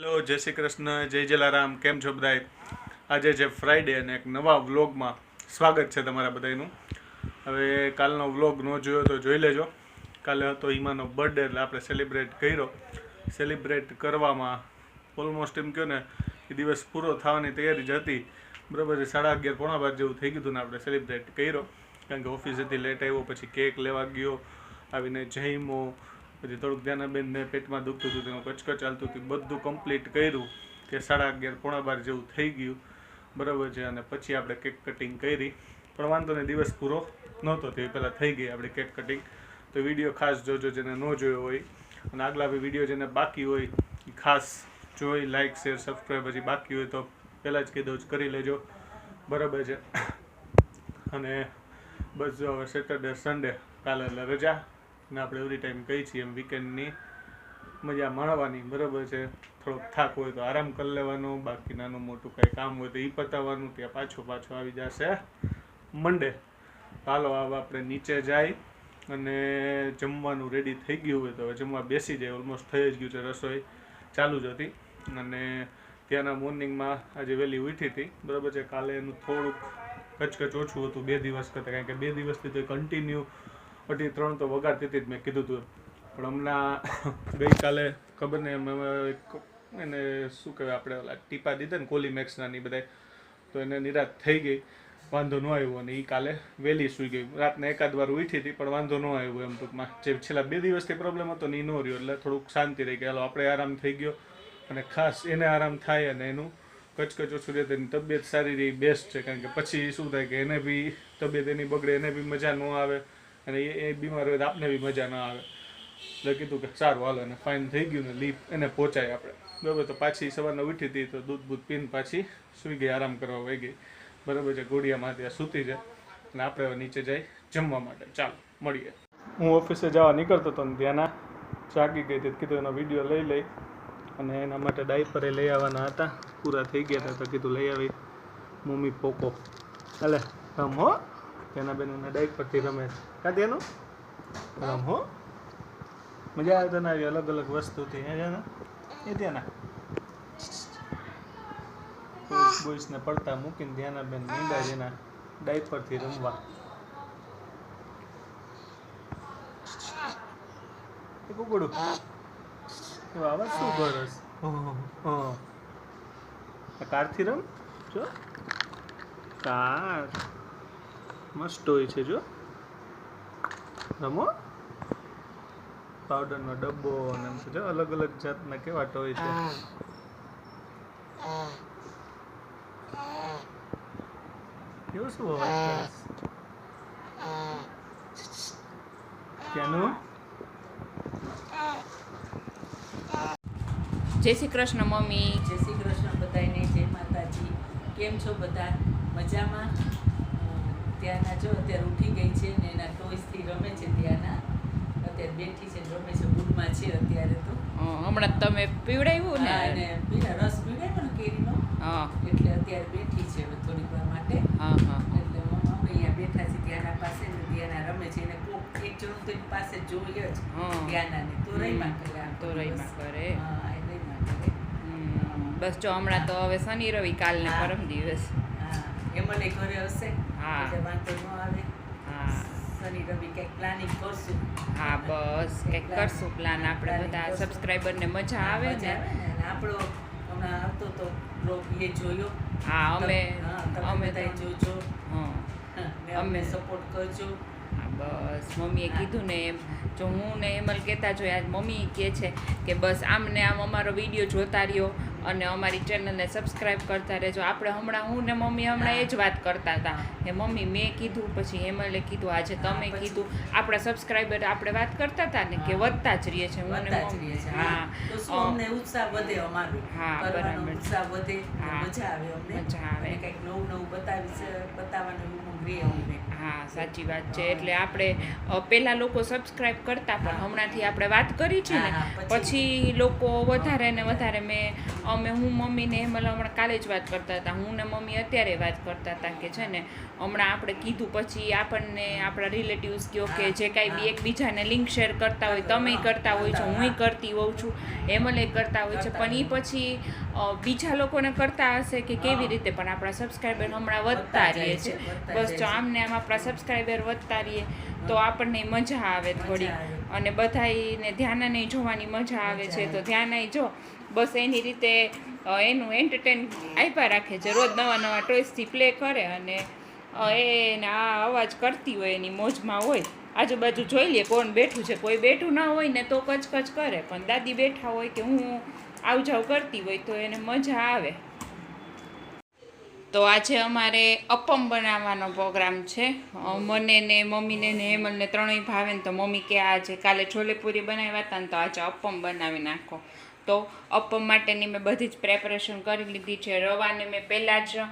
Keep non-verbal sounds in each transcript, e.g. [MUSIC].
Hello, જય શ્રી કૃષ્ણ, જય જલારામ, કેમ છો બધાય? આજે છે ફ્રાઈડે અને એક નવા વ્લોગમાં સ્વાગત છે તમારા બધાનું હવે કાલનો વ્લોગ ન જોયો તો જોઈ લેજો. કાલે હતો હિમાનો બર્થડે એટલે આપણે સેલિબ્રેટ કર્યો. સેલિબ્રેટ કરવામાં ઓલમોસ્ટ એમ કહો ને, એ દિવસ પૂરો થવાની તૈયારી જ હતી. બરાબર સાડા અગિયાર પોણા બાર જેવું થઈ ગયું હતું ને આપણે સેલિબ્રેટ કર્યો. કારણ કે ઓફિસેથી લેટ આવ્યો, પછી કેક લેવા ગયો, આવીને જઈમો પછી થોડુંક ધ્યાનાબેનને પેટમાં દુખતું હતું, તેમાં કચકચ ચાલતું હતું, બધું કમ્પ્લીટ કર્યું કે સાડા અગિયાર પોણા બાર જેવું થઈ ગયું. બરાબર છે, અને પછી આપણે કેક કટિંગ કરી. પણ વાંધો નહીં, દિવસ પૂરો નહોતો તે પહેલાં થઈ ગઈ આપણી કેક કટિંગ તો વીડિયો ખાસ જોજો, જેને ન જોયો હોય. અને આગલા બી વીડિયો જેને બાકી હોય ખાસ જોઈ લાઇક શેર સબસ્ક્રાઈબ હજી બાકી હોય તો પહેલાં જ કીધું જ કરી લેજો. બરાબર છે. અને બસ જો, હવે સેટરડે સન્ડે કાલે એટલે રજા. ને આપણે એવરી ટાઈમ કહી છીએ એમ વીકેન્ડની મજા માણવાની, બરાબર છે? થોડોક થાક હોય તો આરામ કરી લેવાનો, બાકી નાનું મોટું કાંઈ કામ હોય તો એ પતાવવાનું, ત્યાં પાછો પાછો આવી જશે મંડે હાલો હવે આપણે નીચે જાય અને જમવાનું રેડી થઈ ગયું હોય તો હવે જમવા બેસી જાય ઓલમોસ્ટ થઈ જ ગયું છે રસોઈ, ચાલુ જ હતી. અને ત્યાંના મોર્નિંગમાં આજે વહેલી ઉઠી હતી, બરાબર છે? કાલે એનું થોડુંક કચકચ ઓછું હતું, બે દિવસ કરતાં, કારણ કે બે દિવસથી તો કન્ટિન્યુ અઢી ત્રણ તો વગાડતી હતી જ મેં કીધું હતું પણ હમણાં ગઈકાલે ખબર એક એને શું કહેવાય આપણે ઓલા ટીપા દીધા ને કોલી મેક્સના ની બધાય, તો એને નિરાત થઈ ગઈ. વાંધો ન આવ્યો અને એ કાલે વહેલી સૂઈ ગઈ. રાતના એકાદ વાર ઉઠી હતી, પણ વાંધો ન આવ્યો એમ ટૂંકમાં. જે છેલ્લા બે દિવસથી પ્રોબ્લેમ હતો ને એ ન રહ્યો, એટલે થોડુંક શાંતિ રહી ગઈ. આપણે આરામ થઈ ગયો અને ખાસ એને આરામ થાય અને એનું કચકચ ઓછું રહે તેની તબિયત સારી રહી બેસ્ટ છે. કારણ કે પછી શું થાય કે એને બી તબિયત એની બગડે, એને બી મજા ન આવે. અને એ એ બીમાર હોય તો આપને બી મજા ન આવે. એટલે કીધું કે સારું, હાલો અને ફાઇન થઈ ગયું ને લીપ એને પહોંચાય આપણે. બરાબર, તો પાછી સવારને ઉઠી હતી તો દૂધ બૂધ પીને પાછી સૂઈ ગઈ, આરામ કરવા વહી ગઈ. બરાબર છે ગોળિયામાં ત્યાં સૂતી છે અને આપણે હવે નીચે જઈ જમવા માટે. ચાલો, મળીએ. હું ઓફિસે જવા નીકળતો હતો ને ત્યાંના જાગી ગઈ હતી. કીધું એનો વીડિયો લઈ લઈ. અને એના માટે ડાયપરે લઈ આવવાના હતા. પૂરા થઈ ગયા હતા તો કીધું લઈ આવી. મમ્મી, પોકો. એટલે રમો તેના બેન એના પરથી રમે છે. કાંઈ તેનું? રમ હો. મજા આવે તને આવી અલગ અલગ વસ્તુથી હે ને એ ત્યાંના બોઈસને પડતા મૂકીને ધ્યાના બેન નીંદા જેના ડાયપરથી રમવા. એ કુકડું. વાવા શું કરસ? કારથી રમ? જો. કાર મસ્ત હોય છે જો. રમો. પાવડરનો ડબ્બો અને એમ છે અલગ અલગ જાતના કેવા ટોય છે. કેવું શું અવાજ કેનું? જય શ્રી કૃષ્ણ મમ્મી. જય શ્રી કૃષ્ણ બધાને જય માતાજી. કેમ છો બધા? મજામાં? ત્યાંના જો અત્યારે ઉઠી ગઈ છે ને એના ટોયસથી રમે છે ત્યાંના અત્યારે બેઠી છે રમે છે ગુડમાં છે અત્યારે તો. હમણાં તમે પીવડાવ્યું ને? અને પીલા રસ પીવડાવ્યો ને કેરીનો. હા. એટલે અત્યારે બેઠી છે થોડીક વાર માટે. હા હા. એટલે અહીંયા બેઠા છે ત્યાંના પાસે ને ત્યાંના રમે છે. એને કોક એક જણું તો પાસે જોઈએ જ. હા. ત્યાંના ને તો રહીમાં કરે તો રહીમાં કરે. હા એ રહીમાં કરે. બસ જો હમણાં તો હવે શનિ રવિ કાલ ને હા. પરમ દિવસ. એ મને ઘરે હશે? હા. વાંધો ન આવે. હા. શનિ રવિ કંઈક પ્લાનિંગ કરશું. હા બસ કંઈક કરશું પ્લાન આપણે બધા. સબસ્ક્રાઈબરને મજા આવે ને? આપણો હમણાં આવતો તો બ્લોગ એ જોયો. હા અમે અમે જોજો. હા. [LAUGHS] અમે- અમને સપોર્ટ કરજો. બસ મમ્મીએ કીધું ને એમ જો હું ને એમલ કહેતા જોયા આજ મમ્મી કહે છે કે બસ આમ ને આમ અમારો વીડિયો જોતા રહ્યો અને અમારી ચેનલને સબસ્ક્રાઈબ કરતા રહેજો. આપણે હમણાં હું ને મમ્મી હમણાં એ જ વાત કરતા હતા કે મમ્મી મેં કીધું પછી હેમલે કીધું આજે તમે કીધું. આપણા સબસ્ક્રાઈબર આપણે વાત કરતા હતા ને કે વધતા જ રહીએ છે હું ને મમ્મી. હા. અમને ઉત્સાહ વધે અમારું? હા, બરાબર. ઉત્સાહ વધે મજા આવે અમને? મજા આવે. કંઈક નવું નવું બતાવી છે બતાવવાનું રહે અમને હા સાચી વાત છે. એટલે આપણે પહેલાં લોકો સબસ્ક્રાઇબ કરતા પણ હમણાંથી આપણે વાત કરી છે ને પછી- લોકો વધારે ને વધારે મેં અમે હું મમ્મીને હેમલ હમણાં કાલે જ વાત કરતા હતા. હું ને મમ્મી અત્યારે વાત કરતા હતા કે છે ને હમણાં આપણે કીધું પછી આપણને આપણા રિલેટિવ્સ કહો કે જે કાંઈ બી એકબીજાને લિંક શેર કરતા હોય તમે કરતા હોય છો હું કરતી હોઉં છું હેમલે કરતા હોય છે. પણ એ પછી બીજા લોકોને કરતા હશે કે કેવી રીતે? પણ આપણા સબસ્ક્રાઈબર હમણાં વધતા રહે છે બસ જો આમને આમ આપણા સબસ્ક્રાઈબર વધતા રહીએ તો આપણને મજા આવે થોડી. અને બધાને ધ્યાન જોવાની મજા આવે છે તો ધ્યાન જો. બસ એની રીતે એનું એન્ટરટેન આપ્યા રાખે છે. રોજ નવા નવા ટોયસથી પ્લે કરે અને એને આ અવાજ કરતી હોય એની મોજમાં હોય. આજુબાજુ જોઈ લે કોણ બેઠું છે. કોઈ બેઠું ના હોય ને તો કચકચ કરે. પણ દાદી બેઠા હોય કે હું આવ જાવ કરતી હોય તો એને મજા આવે. તો આજે અમારે અપમ બનાવવાનો પ્રોગ્રામ છે. મને ને મમ્મીને ને હેમલને ત્રણેય ભાવે ને તો મમ્મી કે આજે કાલે છોલેપુરી બનાવ્યા હતા ને તો આજે અપમ બનાવી નાખો. તો અપમ માટેની મેં બધી જ પ્રેપરેશન કરી લીધી છે. રવાને મેં પહેલાં જ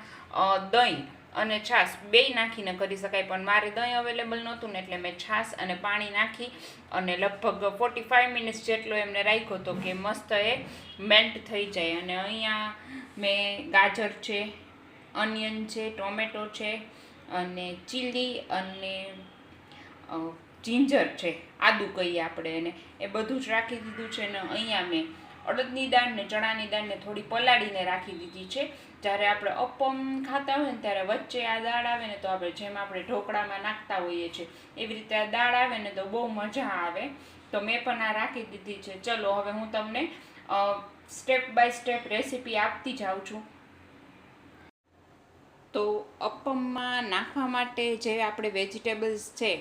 દહીં અને છાશ બેય નાખીને કરી શકાય, પણ મારે દહીં અવેલેબલ નહોતું ને એટલે મેં છાશ અને પાણી નાખી અને લગભગ ફોર્ટી ફાઇવ મિનિટ્સ જેટલો એમને રાખ્યો હતો કે મસ્ત એ મેલ્ટ થઈ જાય. અને અહીંયા મેં ગાજર છે અનિયન છે, ટોમેટો છે અને ચીલી અને જીંજર છે. આદુ કહીએ આપણે એને. એ બધું જ રાખી દીધું છે ને અહીંયા મેં અડદની દાળ ને ચણાની દાળને થોડી પલાળીને રાખી દીધી છે. જ્યારે આપણે અપમ ખાતા હોય ને ત્યારે વચ્ચે આ દાળ આવે ને તો આપણે જેમ આપણે ઢોકળામાં નાખતા હોઈએ છીએ એવી રીતે આ દાળ આવે ને તો બહુ મજા આવે. તો મેં પણ આ રાખી દીધી છે. ચલો, હવે હું તમને સ્ટેપ બાય સ્ટેપ રેસીપી આપતી જાઉં છું. તો અપમમાં નાખવા માટે જે આપણે વેજીટેબલ્સ છે,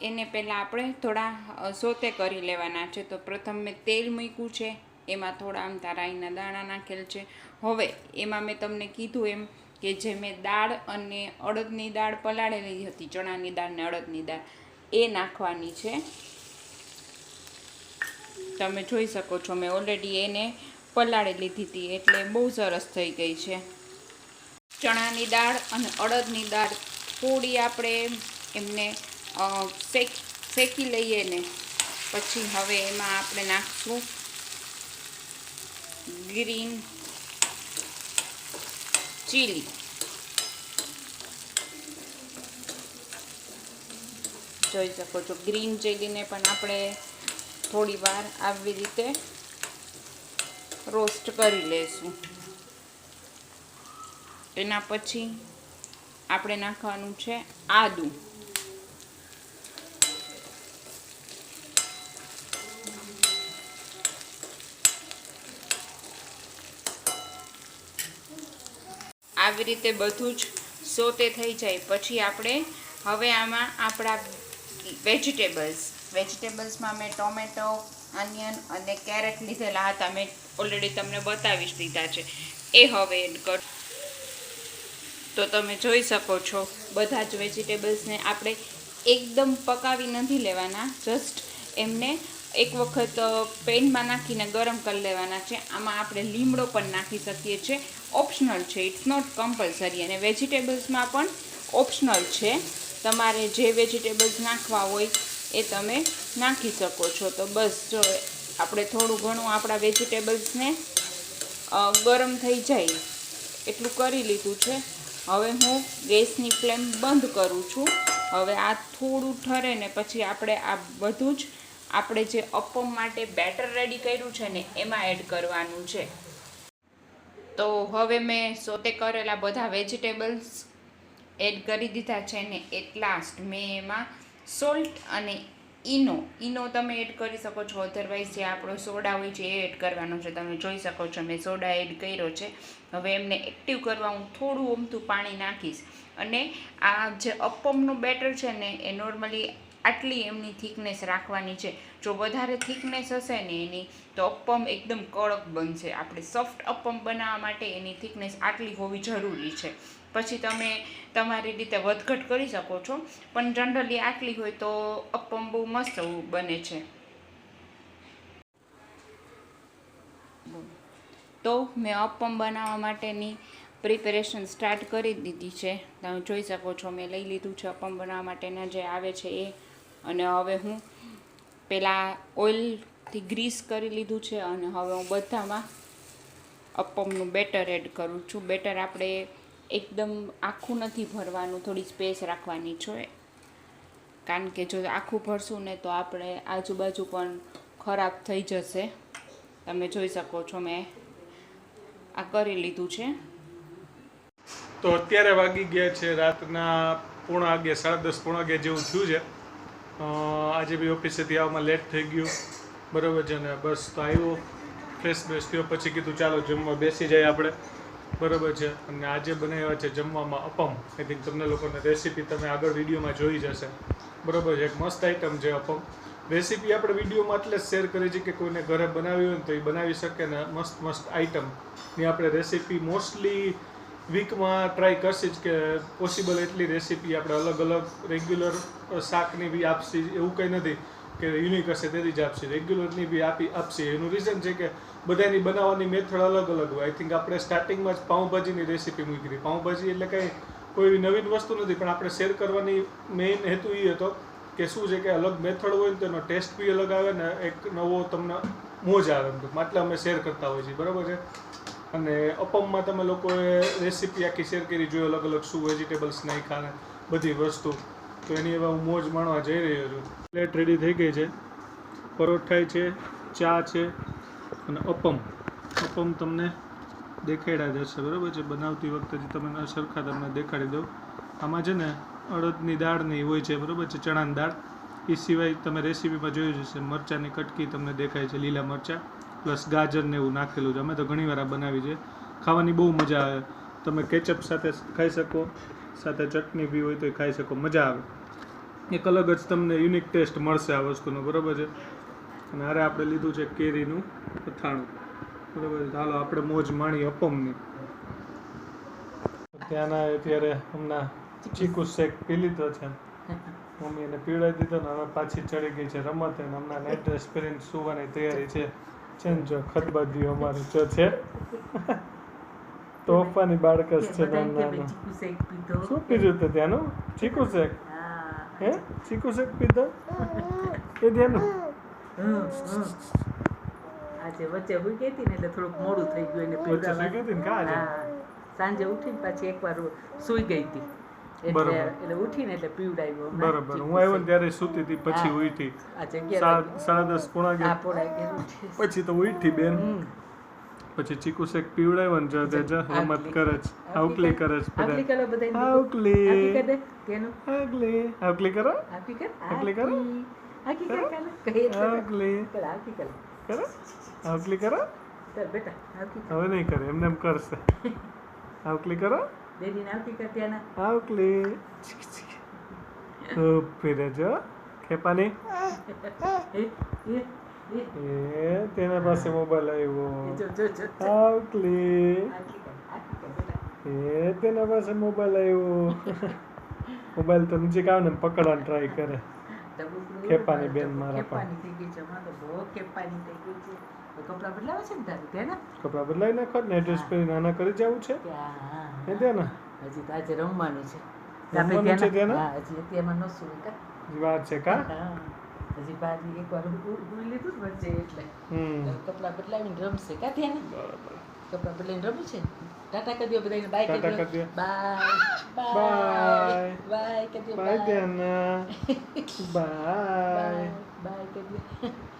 એને પહેલાં આપણે થોડા સોતે કરી લેવાના છે. તો પ્રથમ મેં તેલ મૂક્યું છે, એમાં થોડા આમ તારાઈના દાણા નાખેલ છે. હવે એમાં મેં તમને કીધું એમ કે જે મેં દાળ અને અડદની દાળ પલાળેલી હતી, ચણાની દાળ ને અડદની દાળ, એ નાખવાની છે. તમે જોઈ શકો છો, મેં ઓલરેડી એને પલાળી લીધી હતી, એટલે બહુ સરસ થઈ ગઈ છે. ચણાની દાળ અને અડદની દાળ થોડી આપણે એમને શેક, શેકી લઈએ ને પછી હવે એમાં આપણે નાખશું ગ્રીન ચીલી. જોઈ શકો છો, ગ્રીન ચીલીને પણ આપણે થોડી વાર આવી રીતે રોસ્ટ કરી લઈશું એના પછી આપણે નાખવાનું છે આદું. આવી રીતે બધું જ સોતે થઈ જાય. પછી આપણે હવે આમાં આપણા વેજીટેબલ્સ. વેજીટેબલ્સમાં મેં ટોમેટો અનિયન અને કેરેટ લીધેલા હતા. મેં ઓલરેડી તમને બતાવી દીધા છે. એ હવે એડ કર તો તમે જોઈ શકો છો, બધા જ વેજીટેબલ્સને આપણે એકદમ પકાવી નથી લેવાના જસ્ટ એમને એક વખત પેનમાં નાખીને ગરમ કરી લેવાના છે. આમાં આપણે લીમડો પણ નાખી શકીએ છીએ. ઓપ્શનલ છે ઇટ્સ નોટ કમ્પલસરી અને વેજીટેબલ્સમાં પણ ઓપ્શનલ છે. તમારે જે વેજીટેબલ્સ નાખવા હોય એ તમે નાખી શકો છો. તો બસ, જો આપણે થોડું ઘણું આપણા વેજીટેબલ્સને ગરમ થઈ જાય. એટલું કરી લીધું છે. હવે હું ગેસની ફ્લેમ બંધ કરું છું. હવે આ થોડું ઠરે ને પછી આપણે આ બધું જ આપણે જે અપમ માટે બેટર રેડી કર્યું છે ને એમાં એડ કરવાનું છે. તો હવે મેં સોતે કરેલા બધા વેજીટેબલ્સ એડ કરી દીધા છે ને એટ લાસ્ટ મેં એમાં સોલ્ટ અને ઈનો ઈનો તમે એડ કરી શકો છો. અધરવાઇઝ જે આપણો સોડા હોય છે એ એડ કરવાનો છે. તમે જોઈ શકો છો, મેં સોડા એડ કર્યો છે. હવે એમને એક્ટિવ કરવા હું થોડું અમથું પાણી નાખીશ. અને આ જે અપમનું બેટર છે ને, એ નોર્મલી આટલી એમની થિકનેસ રાખવાની છે. જો વધારે થિકનેસ હશે ને એની, તો અપમ એકદમ કડક બનશે. આપણે સોફ્ટ અપમ બનાવવા માટે એની થિકનેસ આટલી હોવી જરૂરી છે. પછી તમે તમારી રીતે વધઘટ કરી શકો છો. પણ જનરલી આટલી હોય તો અપમ બહુ મસ્ત બને છે. તો મેં અપમ બનાવવા માટેની પ્રિપેરેશન સ્ટાર્ટ કરી દીધી છે. તમે જોઈ શકો છો, મેં લઈ લીધું છે અપમ બનાવવા માટેના જે આવે છે એ અને હવે હું પહેલાં ઓઇલથી ગ્રીસ કરી લીધું છે અને હવે હું બધામાં અપમનું બેટર એડ કરું છું. બેટર આપણે એકદમ આખું નથી ભરવાનું, થોડી સ્પેસ રાખવાની છે. કારણ કે જો આખું ભરશું ને તો આપણે આજુબાજુ પણ ખરાબ થઈ જશે. તમે જોઈ શકો છો મેં આ કરી લીધું છે. તો અત્યારે વાગી ગયા છે રાતના પૂણા વાગે સાડા દસ, પૂણા વાગે જેવું થયું છે. આજે બી ઓફિસેથી આવવામાં લેટ થઈ ગયું. બરાબર છે ને? બસ તો આવ્યો ફ્રેશ બ્રેશ થયો, પછી કીધું ચાલો જમવા બેસી જાય આપણે. બરાબર છે? અને આજે બનાવ્યા છે જમવામાં અપમ. આઈ થિંક તમને લોકોને રેસીપી તમે આગળ વિડીયોમાં જોઈ જશે. બરાબર છે? એક મસ્ત આઈટમ છે અપમ. રેસીપી આપણે વિડીયોમાં એટલે જ શેર કરી છે કે કોઈને ઘરે બનાવી હોય ને તો એ બનાવી શકે ને મસ્ત મસ્ત આઈટમની આપણે રેસીપી મોસ્ટલી વીકમાં ટ્રાય કરશે જ કે પોસિબલ એટલી રેસીપી આપણે અલગ અલગ રેગ્યુલર શાકની બી આપશી, એવું કંઈ નથી કે યુનિક હશે તેથી જ આપશે. રેગ્યુલરની બી આપી, આપશે. એનું રીઝન છે કે બધાની બનાવવાની મેથડ અલગ અલગ હોય. આઈ થિંક આપણે સ્ટાર્ટિંગમાં જ પાઉંભાજીની રેસીપી મૂકી પાઉંભાજી એટલે કંઈ કોઈ નવીન વસ્તુ નથી, પણ આપણે શેર કરવાની મેઇન હેતુ એ હતો કે શું છે કે અલગ મેથડ હોય ને તો એનો ટેસ્ટ બી અલગ આવે ને એક નવો તમને મોજ આવે એમ ટૂંકમાં. અમે શેર કરતા હોઈએ છીએ. બરાબર છે? અને અપમમાં તમે લોકોએ રેસીપી આખી શેર કરી જોઈ અલગ અલગ શું વેજીટેબલ્સ નાખ્યા ને બધી વસ્તુ. તો એની હવે હું મોજ માણવા જઈ રહ્યો છું. પ્લેટ રેડી થઈ ગઈ છે. પરોઠાઈ છે, ચા છે અને અપમ. અપમ તમને દેખાડ્યા જશે બરાબર છે? બનાવતી વખતે જે તમે સરખા તમને દેખાડી દઉં. આમાં છે ને અડદની દાળની હોય છે, બરાબર છે? ચણાની દાળ. એ સિવાય તમે રેસીપીમાં જોયું જશે મરચાંની કટકી તમને દેખાય છે, લીલા મરચાં. પ્લસ ગાજર ને એવું નાખેલું છે. અમે તો ઘણી વાર બનાવી છે. ખાવાની બહુ મજા આવે. તમે કેચઅપ સાથે ખાઈ શકો, સાથે ચટણી બી હોય તો ખાઈ શકો. મજા આવે. એક અલગ જ તમને યુનિક ટેસ્ટ મળશે આ વસ્તુનો, બરાબર છે? અને હારે આપણે લીધું છે કેરીનું અથાણું. બરાબર છે? હાલો, આપણે મોજ માણી અપમની. ત્યાંના અત્યારે હમણાં ચીકુ શેક પી લીધો છે. મમ્મી એને પીવડાવી દીધો ને હવે પાછી ચડી ગઈ છે રમત. અને હમણાં નાઇટ ડ્રેસ પહેરીને સુવાની તૈયારી છે. છે ને જો ખતબાદીઓ અમારે જો છે. [LAUGHS] તોફાની બાળકસ છે નાનું શું પીધું તે ત્યાંનું ચીકુ શેક? હે. ચીકુ શેક પીધો? એ ત્યાંનું. આજે વચ્ચે હું કહેતી હતી ને એટલે થોડુંક મોડું થઈ ગયું એને હા. સાંજે ઉઠીને પાછી એકવાર સુઈ ગઈ હતી. એટલે. એટલે ઉઠીને એટલે પીવડાવ્યો બરાબર. હું આવ્યો ત્યારે સૂતી હતી પછી ઉઠી. સાડા દસ પોણા ગયા પછી તો ઉઠી બેન. પછી ચીકુ શેક પીવડાવ્યો ને જો તે રમત કરે છે. આવકલી કરે? છે બધા. કરો. આપી કર આવકલી કરો? કર? હવે નહીં કરે. એમને એમ કરશે. આવકલી [LAUGHS] કરો બેબીને આવકી કર ત્યાંના? આવકલી. ઊભી રહેજો ખેપાની? એ તેના પાસે મોબાઈલ આવ્યો. આવકલી. એ તેના પાસે મોબાઈલ આવ્યો. મોબાઈલ તો નીચે કાવ ને પકડવાની ટ્રાય કરે. ખેપાની બેન મારા બહુ ખેપાની થઈ ગઈ છે. કપડાં બદલાવે છે ને તારે ત્યાં ને કપડાં બદલાઈ નાખો ને ડ્રેસ પહેરી નાના કરી જવું છે? એ ત્યાં ના હજી તો આજે રમવાનું છે. રમવાનું છે ત્યાં ના હજી અત્યારમાં ન સુઈ કા? વાત છે કા? હા હજી બારી એકવાર ઉઈ લીધું જ વચ્ચે એટલે. હમ. કપડાં બદલાવીને રમશે કા ત્યાં ને બરાબર. કપડાં બદલાવીને રમું છે? ટાટા કરી દો બધાને. બાય કરી દો. બાય બાય બાય કરી દો. બાય ધ્યાન બાય બાય બાય કરી દો. [LAUGHS] [LAUGHS]